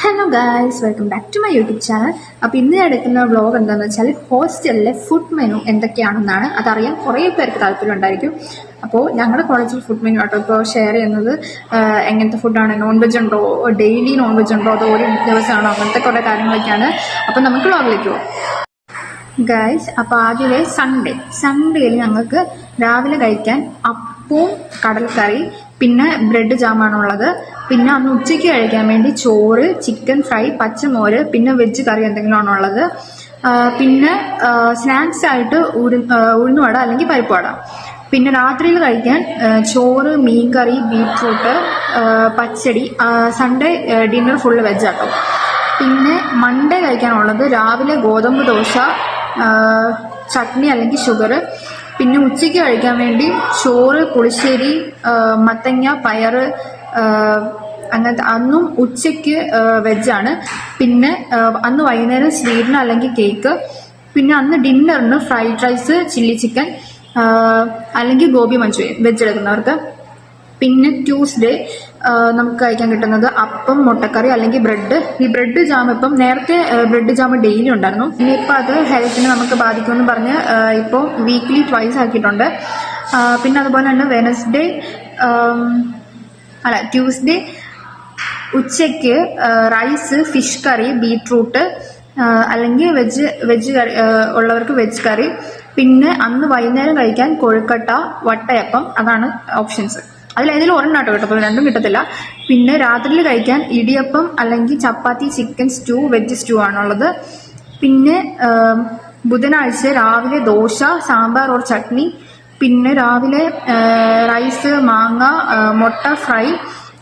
Hello guys welcome back to my YouTube channel അപ്പോൾ ഇന്ന് എടുക്കുന്ന വ്ളോഗ് എന്താണെന്ന് വെച്ചാൽ ഹോസ്റ്റലിലെ ഫുഡ് മെനു എന്തൊക്കെയാണെന്നാണ്. അതറിയാൻ കുറേ പേർക്ക് താല്പര്യം ഉണ്ടായിരിക്കും. അപ്പോൾ ഞങ്ങളുടെ കോളേജിൽ ഫുഡ് മെനു ആട്ടോ ഇപ്പോൾ ഷെയർ ചെയ്യുന്നത്. എങ്ങനത്തെ ഫുഡാണ് നോൺ വെജ് ഉണ്ടോ? ഡെയിലി നോൺ വെജ് ഉണ്ടോ? അതോ ഒരു ദിവസമാണോ അങ്ങനത്തെ കുറേ കാര്യങ്ങളൊക്കെയാണ്. അപ്പോൾ നമുക്ക് വ്ളോഗിലേക്ക് പോകാം ഗായ്സ് അപ്പോൾ ആദ്യമേ സൺഡേ സൺഡേയിൽ ഞങ്ങൾക്ക് രാവിലെ കഴിക്കാൻ അപ്പവും കടൽക്കറി പിന്നെ ബ്രെഡ് ജാമാണുള്ളത് പിന്നെ അന്ന് ഉച്ചയ്ക്ക് കഴിക്കാൻ വേണ്ടി ചോറ് ചിക്കൻ ഫ്രൈ പച്ചമോര് പിന്നെ വെജ് കറി എന്തെങ്കിലും ഉള്ളത്. പിന്നെ സ്നാക്സ് ആയിട്ട് വട ഉഴുന്നുവട അല്ലെങ്കിൽ പരിപ്പുവട പിന്നെ രാത്രിയിൽ കഴിക്കാൻ ചോറ് മീൻ കറി ബീട്രൂട്ട് ആ, പച്ചടി സൺഡേ ഡിന്നർ ഫുള്ള് വെജ് ആട്ടോ പിന്നെ മൺഡേ കഴിക്കാനുള്ളത് രാവിലെ ഗോതമ്പ് ദോശ ചട്നി അല്ലെങ്കിൽ ഷുഗർ പിന്നെ ഉച്ചയ്ക്ക് കഴിക്കാൻ വേണ്ടി ചോറ് പുളിശ്ശേരി മത്തങ്ങ പയറ് അങ്ങനത്തെ അന്നും ഉച്ചയ്ക്ക് വെജാണ് പിന്നെ അന്ന് വൈകുന്നേരം സ്വീറ്റിന് അല്ലെങ്കിൽ കേക്ക് പിന്നെ അന്ന് ഡിന്നറിന് ഫ്രൈഡ് റൈസ് ചില്ലി ചിക്കൻ അല്ലെങ്കിൽ ഗോബി മഞ്ചൂരിയൻ വെജ് എടുക്കുന്നവർക്ക്. പിന്നെ ട്യൂസ്ഡേ നമുക്ക് കഴിക്കാൻ കിട്ടുന്നത് അപ്പം മുട്ടക്കറി അല്ലെങ്കിൽ ബ്രെഡ് ഈ ബ്രെഡ് ജാം ഇപ്പം നേരത്തെ ബ്രെഡ് ജാം ഡെയിലി ഉണ്ടായിരുന്നു. ഇപ്പം അത് ഹെൽത്തിന് നമുക്ക് ബാധിക്കുമെന്ന് പറഞ്ഞ് ഇപ്പോൾ വീക്ക്ലി ട്വൈസ് ആക്കിയിട്ടുണ്ട്. പിന്നെ അതുപോലെ തന്നെ വെനസ്ഡേ അല്ല ട്യൂസ്ഡേ ഉച്ചയ്ക്ക് റൈസ് ഫിഷ് കറി ബീട്രൂട്ട് അല്ലെങ്കിൽ വെജ് വെജ് കറി ഉള്ളവർക്ക് വെജ് കറി പിന്നെ അന്ന് വൈകുന്നേരം കഴിക്കാൻ കൊഴുക്കട്ട വട്ടയപ്പം അതാണ് ഓപ്ഷൻസ് അതിൽ ഏതെങ്കിലും ഒരെണ്ണം കേട്ടോ രണ്ടും കിട്ടത്തില്ല. പിന്നെ രാത്രിയിൽ കഴിക്കാൻ ഇടിയപ്പം അല്ലെങ്കിൽ chapati chicken stew veg stew ആണുള്ളത്. പിന്നെ ബുധനാഴ്ച രാവിലെ ദോശ സാമ്പാർ ഓർ ചട്നി പിന്നെ രാവിലെ റൈസ് മാങ്ങ മുട്ട ഫ്രൈ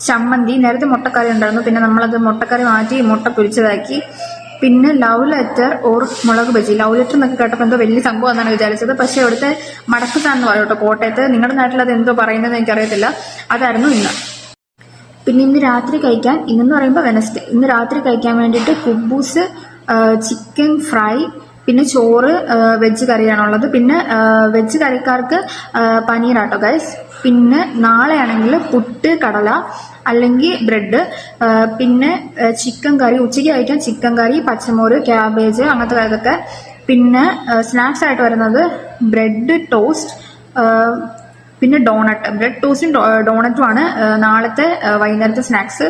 ചമ്മന്തി. നേരത്തെ മുട്ടക്കറി ഉണ്ടായിരുന്നു. പിന്നെ നമ്മളത് മുട്ടക്കറി മാറ്റി മുട്ട പൊരിച്ചതാക്കി. പിന്നെ ലവ് ലെറ്റർ ഓർ മുളക് ബജി. ലവ് ലെറ്റർ എന്നൊക്കെ കേട്ടപ്പോൾ എന്തോ വലിയ സംഭവം എന്നാണ് വിചാരിച്ചത്. പക്ഷേ അവിടുത്തെ മടക്കുത്താൻ എന്ന് പറയും കേട്ടോ കോട്ടയത്ത്. നിങ്ങളുടെ നാട്ടിൽ അത് എന്തോ പറയുന്നത് എനിക്കറിയത്തില്ല. അതായിരുന്നു ഇന്ന്. പിന്നെ ഇന്ന് രാത്രി കഴിക്കാൻ ഇന്നെന്ന് പറയുമ്പോൾ വെനസ്ഡേ ഇന്ന് രാത്രി കഴിക്കാൻ വേണ്ടിയിട്ട് കുബൂസ് ചിക്കൻ ഫ്രൈ പിന്നെ ചോറ് വെജ് കറിയാണുള്ളത്. പിന്നെ വെജ് കറിക്കാർക്ക് പനീറാട്ടോ ഗൈസ് പിന്നെ നാളെ ആണെങ്കിൽ പുട്ട് കടല അല്ലെങ്കിൽ ബ്രെഡ് പിന്നെ ചിക്കൻ കറി ഉച്ചയ്ക്ക് ആയിട്ട് ചിക്കൻ കറി പച്ചമോര് ക്യാബേജ് അങ്ങനത്തെ ഇതൊക്കെ പിന്നെ സ്നാക്സ് ആയിട്ട് വരുന്നത് ബ്രെഡ് ടോസ്റ്റ് പിന്നെ ഡോണട്ട് ബ്രെഡ് ടോസ്റ്റും ഡോണറ്റും ആണ് നാളത്തെ വൈകുന്നേരത്തെ സ്നാക്സ്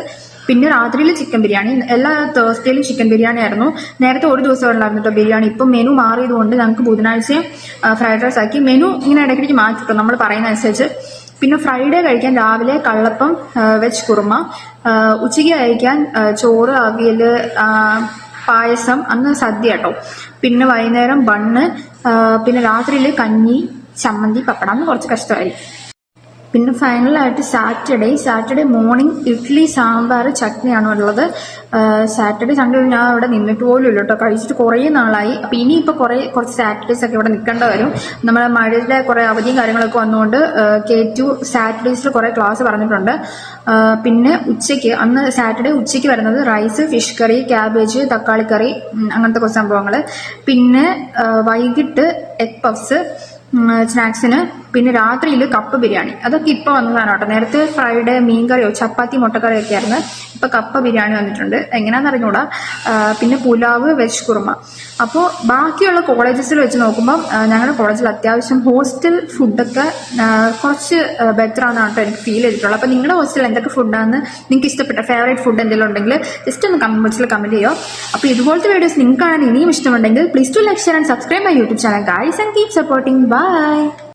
പിന്നെ രാത്രിയിൽ ചിക്കൻ ബിരിയാണി. എല്ലാ തേഴ്സ്ഡേയിലും ചിക്കൻ ബിരിയാണി ആയിരുന്നു. നേരത്തെ ഒരു ദിവസം ഉണ്ടായിരുന്നു കേട്ടോ ബിരിയാണി. ഇപ്പം മെനു മാറിയതുകൊണ്ട് ഞങ്ങൾക്ക് ബുധനാഴ്ചയും ഫ്രൈഡ് റൈസ് ആക്കി. മെനു ഇങ്ങനെ ഇടയ്ക്കിടയ്ക്ക് മാറ്റി നമ്മൾ പറയുന്ന അനുസരിച്ച്. പിന്നെ ഫ്രൈഡേ കഴിക്കാൻ രാവിലെ കള്ളപ്പം വെജ് കുറുമ ഉച്ചയ്ക്ക് കഴിക്കാൻ ചോറ് അവിയൽ പായസം അന്ന് സദ്യ കേട്ടോ പിന്നെ വൈകുന്നേരം ബണ്ണ് പിന്നെ രാത്രിയിൽ കഞ്ഞി ചമ്മന്തി പപ്പടം കുറച്ച് കഷ്ടമായി പിന്നെ ഫൈനലായിട്ട് Saturday Saturday morning idli sambar ചട്നിയാണ് ഉള്ളത്. സാറ്റർഡേ സൺഡേ ഞാൻ അവിടെ നിന്നിട്ട് പോലും ഇല്ല കേട്ടോ. കഴിച്ചിട്ട് കുറേ നാളായി. അപ്പോൾ ഇനിയിപ്പോൾ കുറേ കുറച്ച് സാറ്റർഡേസ് ഒക്കെ ഇവിടെ നിൽക്കേണ്ട വരും. നമ്മുടെ മഴയുടെ കുറേ അവധിയും കാര്യങ്ങളൊക്കെ വന്നുകൊണ്ട് കെ ടു സാറ്റർഡേസിൽ കുറേ ക്ലാസ് പറഞ്ഞിട്ടുണ്ട്. പിന്നെ ഉച്ചയ്ക്ക് അന്ന് സാറ്റർഡേ ഉച്ചയ്ക്ക് വരുന്നത് റൈസ് ഫിഷ് കറി ക്യാബേജ് തക്കാളി കറി അങ്ങനത്തെ കുറച്ച് സംഭവങ്ങൾ പിന്നെ വൈകിട്ട് എഗ് പഫ്സ് സ്നാക്സിന് പിന്നെ രാത്രിയിൽ കപ്പ് ബിരിയാണി. അതൊക്കെ ഇപ്പോൾ വന്നതാണ് കേട്ടോ. നേരത്തെ ഫ്രൈഡേ മീൻകറിയോ ചപ്പാത്തി മുട്ടക്കറിയോ ഒക്കെ ആയിരുന്നു. ഇപ്പോൾ കപ്പ ബിരിയാണി വന്നിട്ടുണ്ട്. എങ്ങനെയാണെന്ന് അറിഞ്ഞൂടാ. പിന്നെ പുലാവ് വെജ് കുറുമ. അപ്പോൾ ബാക്കിയുള്ള കോളേജസിൽ വെച്ച് നോക്കുമ്പോൾ ഞങ്ങളുടെ കോളേജിൽ അത്യാവശ്യം ഹോസ്റ്റൽ ഫുഡൊക്കെ കുറച്ച് ബെറ്റർ ആണെന്ന് കേട്ടോ എനിക്ക് ഫീൽ ചെയ്തിട്ടുള്ളത്. അപ്പോൾ നിങ്ങളുടെ ഹോസ്റ്റലിൽ എന്തൊക്കെ ഫുഡാണെന്ന് നിങ്ങൾക്ക് ഇഷ്ടപ്പെട്ട ഫേവറേറ്റ് ഫുഡ് എന്തെങ്കിലും ഉണ്ടെങ്കിൽ ജസ്റ്റ് ഒന്ന് കമന്റ് ബോക്സിൽ കമന്റ് ചെയ്യോ. അപ്പോൾ ഇതുപോലത്തെ വീഡിയോസ് നിങ്ങൾക്ക് കാണാൻ ഇനിയും ഇഷ്ടമുണ്ടെങ്കിൽ please to like share and subscribe my YouTube channel guys and keep supporting bye